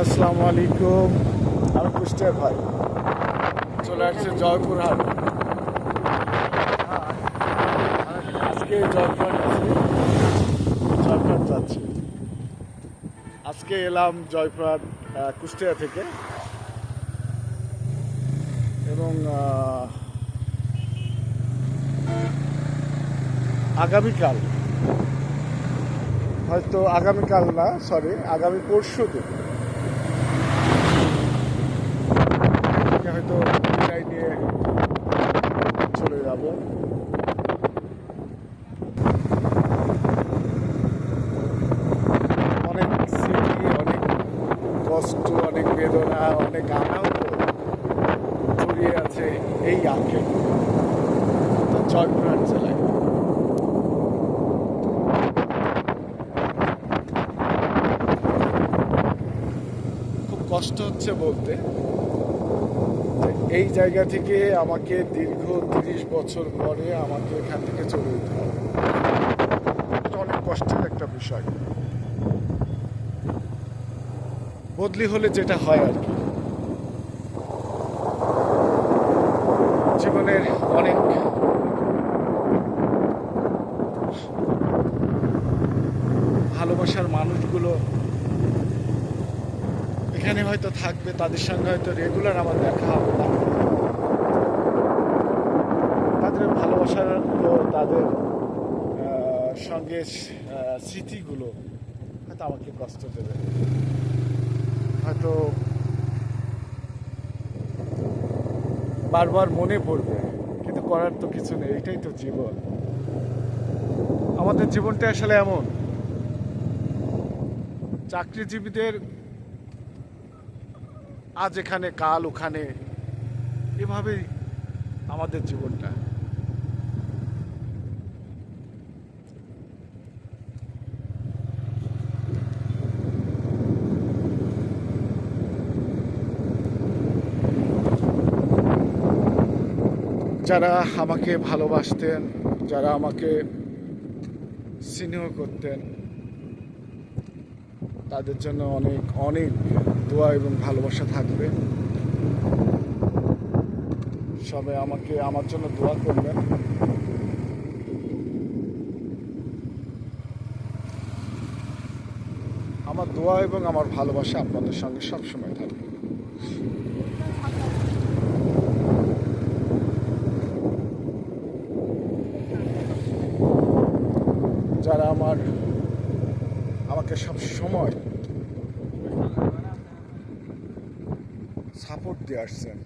আসসালামু আলাইকুম। আমি কুষ্টিয়ার ভাই। চলে আসছে জয়পুরহাট আজকে জয়পুরহাট জয়পুরহাট যাচ্ছি। আজকে এলাম জয়পুরহাট কুষ্টিয়া থেকে। এবং আগামীকাল, হয়তো আগামীকাল না সরি আগামী পরশু দিন। হয়তো বিদায় নিয়ে চলে যাব। অনেক স্মৃতি, অনেক কষ্ট, অনেক বেদনা, অনেক আনন্দ জড়িয়ে আছে এই আঁকে জয়পুরহাট জেলায় খুব কষ্ট হচ্ছে বলতে। এই জায়গা থেকে আমাকে দীর্ঘ তিরিশ বছর পরে আমাকে এখান থেকে চলে যেতে হবে। এটা অনেক কষ্টের একটা বিষয়। বদলি হলে যেটা হয় আর কি। জীবনের অনেক ভালোবাসার মানুষগুলো এখানে হয়তো থাকবে, তাদের সঙ্গে হয়তো রেগুলার আমার দেখা হবে না। তাদের ভালোবাসার তাদের সঙ্গে স্মৃতিগুলো হয়তো আমাকে কষ্ট দেবে। হয়তো বারবার মনে পড়বে, কিন্তু করার তো কিছু নেই, এটাই তো জীবন। আমাদের জীবনটা আসলে এমন। চাকরিজীবীদের আজ এখানে কাল ওখানে এভাবেই আমাদের জীবনটা। যারা আমাকে ভালোবাসতেন যারা আমাকে স্নেহ করতেন তাদের জন্য অনেক অনেক দোয়া এবং ভালোবাসা থাকবে। সবাই আমাকে, আমার জন্য দোয়া করবেন। আমার দোয়া এবং আমার ভালোবাসা আপনাদের সঙ্গে সবসময় থাকবে। যারা আমার আমাকে সব সময় সাপোর্ট দিয়ে আসছেন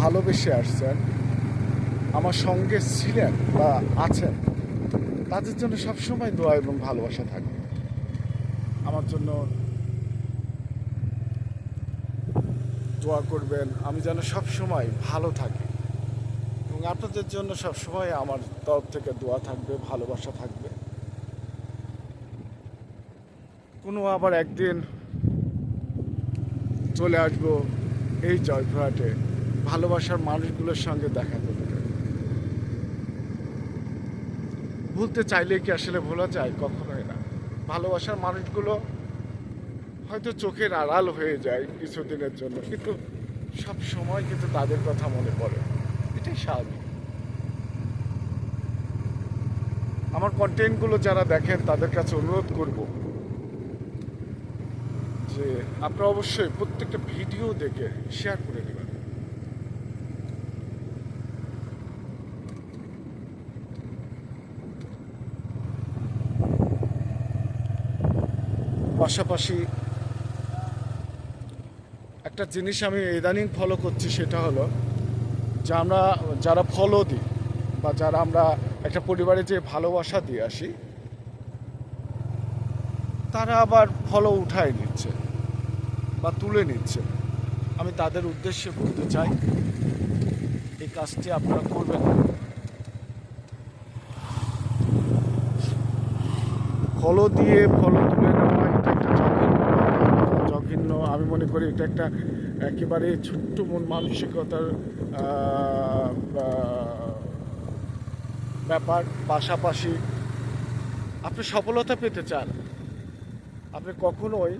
ভালোবেসে আসছেন আমার সঙ্গে ছিলেন বা আছেন, তাদের জন্য সবসময় দোয়া এবং ভালোবাসা থাকবে। আমার জন্য দোয়া করবেন। আমি যেন সব সময় ভালো থাকি। আপনাদের জন্য সবসময় আমার তরফ থেকে দোয়া থাকবে, ভালোবাসা থাকবে। কোনো আবার একদিন চলে আসব এই জয়পুরহাটে, ভালোবাসার মানুষগুলোর সঙ্গে দেখা করতে। ভুলতে চাইলে কি আসলে ভোলা যায়? কখনোই না। ভালোবাসার মানুষগুলো হয়তো চোখের আড়াল হয়ে যায় কিছুদিনের জন্য, কিন্তু সব সময় কিন্তু তাদের কথা মনে পড়ে। এটাই স্বাভাবিক। আমার কন্টেন্টগুলো যারা দেখেন, তাদের কাছে অনুরোধ করব যে আপনারা অবশ্যই প্রত্যেকটা ভিডিও দেখে শেয়ার করে দেবেন পাশাপাশি একটা জিনিস আমি ইদানিং ফলো করছি, সেটা হলো যে আমরা, যারা ফলো দিই বা যারা আমরা একটা পরিবারে যে ভালোবাসা দিয়ে আসি, তারা আবার ফলো উঠায় নিচ্ছে বা তুলে নিচ্ছে আমি তাদের উদ্দেশ্যে বলতে চাই, এই কাজটি আপনারা করবেন। ফলো দিয়ে ফলো তুলে নেওয়া, এটা একটা জঘন্য আমি মনে করি এটা একটা একেবারে ছোট্ট মন মানসিকতার ব্যাপার। পাশাপাশি আপনি সফলতা পেতে চান। আপনি কখনোই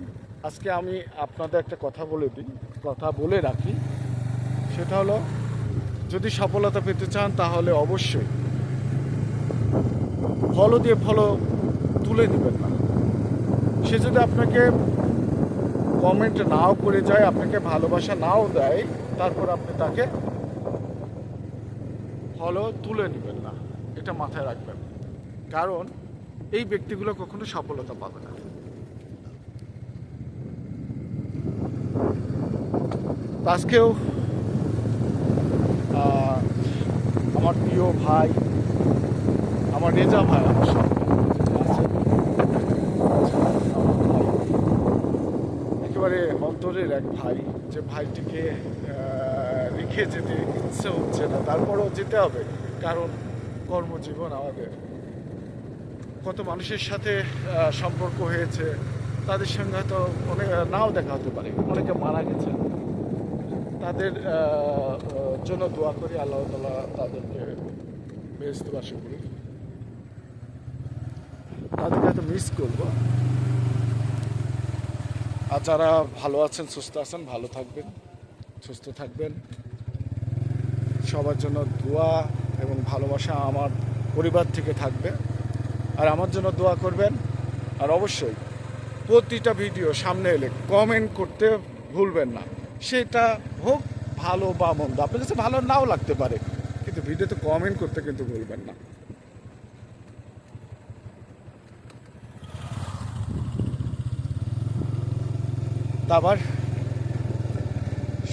আজকে আমি আপনাদের একটা কথা বলে দিই, কথা বলে রাখি। সেটা হলো, যদি সফলতা পেতে চান তাহলে অবশ্যই ফলো দিয়ে ফলো তুলে নেবেন না। সে যদি আপনাকে কমেন্ট নাও করে যায়, আপনাকে ভালোবাসা নাও দেয়, তারপর আপনি তাকে ফলো তুলে নেবেন না। এটা মাথায় রাখবেন। কারণ এই ব্যক্তিগুলো কখনো সফলতা পাবে না। আজকেও আমার প্রিয় ভাই, আমার রেজা ভাই, আমার সামনে আছে। আমার ভাই। একেবারে অন্তরের এক ভাই, যে ভাইটিকে রেখে যেতে ইচ্ছে হচ্ছে না। তারপরেও যেতে হবে, কারণ কর্মজীবন আমাদের। কত মানুষের সাথে সম্পর্ক হয়েছে, তাদের সঙ্গে হয়তো অনেক নাও দেখা হতে পারে। অনেকে মারা গেছে তাদের জন্য দোয়া করি, আল্লাহ তালা তাদেরকে বেহস্তবাসী করি তাদেরকে হয়তো মিস করব। আর যারা ভালো আছেন, সুস্থ আছেন, ভালো থাকবেন, সুস্থ থাকবেন। সবার জন্য দোয়া এবং ভালোবাসা আমার পরিবার থেকে থাকবে। আর আমার জন্য দোয়া করবেন, আর অবশ্যই প্রতিটা ভিডিও সামনে এলে কমেন্ট করতে ভুলবেন না। সেটা হোক ভালো বা মন্দ, আপনার কাছে ভালো নাও লাগতে পারে, কিন্তু ভিডিওতে কমেন্ট করতে কিন্তু ভুলবেন না। আবার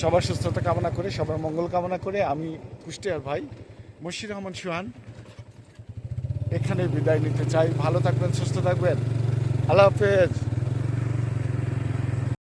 সবার সুস্থতা কামনা করে, সবার মঙ্গল কামনা করে আমি কুষ্টিয়ার ভাই মশির রহমান সুহান এখানে বিদায় নিতে চাই। ভালো থাকবেন, সুস্থ থাকবেন। আল্লাহ হাফেজ।